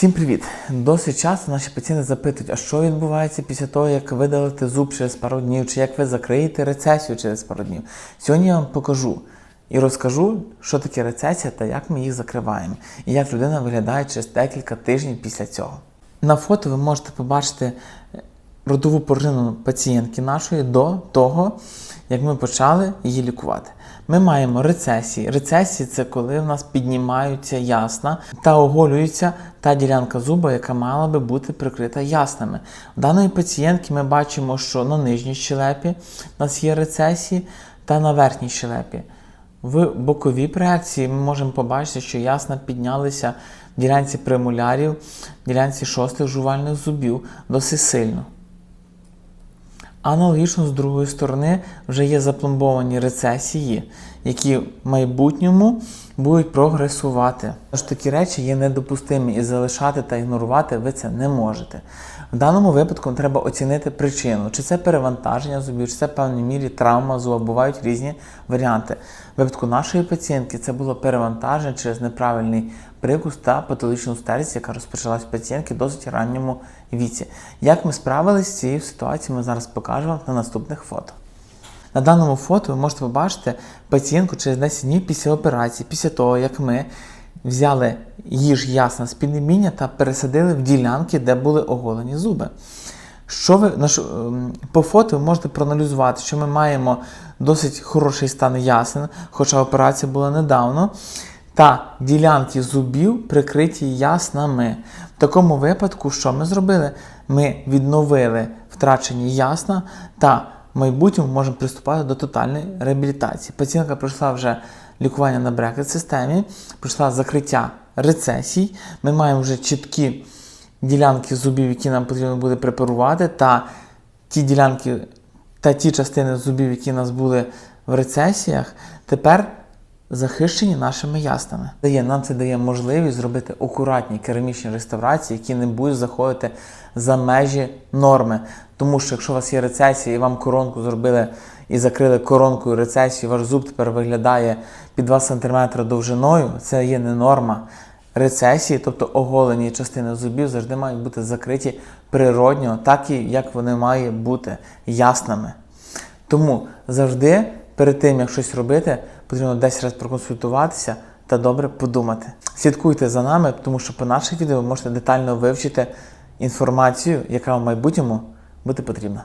Всім привіт! Досить часто наші пацієнти запитують, а що відбувається після того, як видалите зуб через пару днів, чи як ви закриєте рецесію через пару днів. Сьогодні я вам покажу і розкажу, що таке рецесія та як ми їх закриваємо, і як людина виглядає через декілька тижнів після цього. На фото ви можете побачити родову порожнину пацієнтки нашої до того, як ми почали її лікувати. Ми маємо рецесії. Рецесії це коли в нас піднімаються ясна та оголюється та ділянка зуба, яка мала би бути прикрита яснами. У даної пацієнтки ми бачимо, що на нижній щелепі у нас є рецесії та на верхній щелепі. В боковій проекції ми можемо побачити, що ясна піднялися в ділянці премолярів, в ділянці шостих жувальних зубів досить сильно. Аналогічно з другої сторони вже є запломбовані рецесії, які в майбутньому будуть прогресувати. Тож такі речі є недопустимі і залишати та ігнорувати ви це не можете. В даному випадку треба оцінити причину, чи це перевантаження зубів, чи це в певній мірі травма зуба, бувають різні варіанти. В випадку нашої пацієнтки це було перевантаження через неправильний прикус та патологічну старість, яка розпочалась в пацієнтки в досить ранньому віці. Як ми справилися з цією ситуацією, ми зараз покажемо на наступних фото. На даному фото ви можете побачити пацієнтку через 10 днів після операції, після того, як ми взяли їж ясна з піднебіння та пересадили в ділянки, де були оголені зуби. Що ви ем, по фото ви можете проаналізувати, що ми маємо досить хороший стан ясен, хоча операція була недавно, та ділянки зубів прикриті яснами. В такому випадку, що ми зробили? Ми відновили втрачені ясна та в майбутньому можемо приступати до тотальної реабілітації. Пацієнтка пройшла вже лікування на брекет-системі, пройшла закриття рецесій. Ми маємо вже чіткі ділянки зубів, які нам потрібно буде препарувати, та ті ділянки та ті частини зубів, які у нас були в рецесіях, тепер захищені нашими яснами. Дає, нам це дає можливість зробити акуратні керамічні реставрації, які не будуть заходити за межі норми. Тому що якщо у вас є рецесія і вам коронку зробили і закрили коронкою рецесію, ваш зуб тепер виглядає під 2 см довжиною, це є не норма. Рецесії, тобто оголені частини зубів, завжди мають бути закриті природньо, так і як вони мають бути ясними. Тому завжди перед тим, як щось робити, потрібно десь раз проконсультуватися та добре подумати. Слідкуйте за нами, тому що по наших відео ви можете детально вивчити інформацію, яка в майбутньому буде потрібна.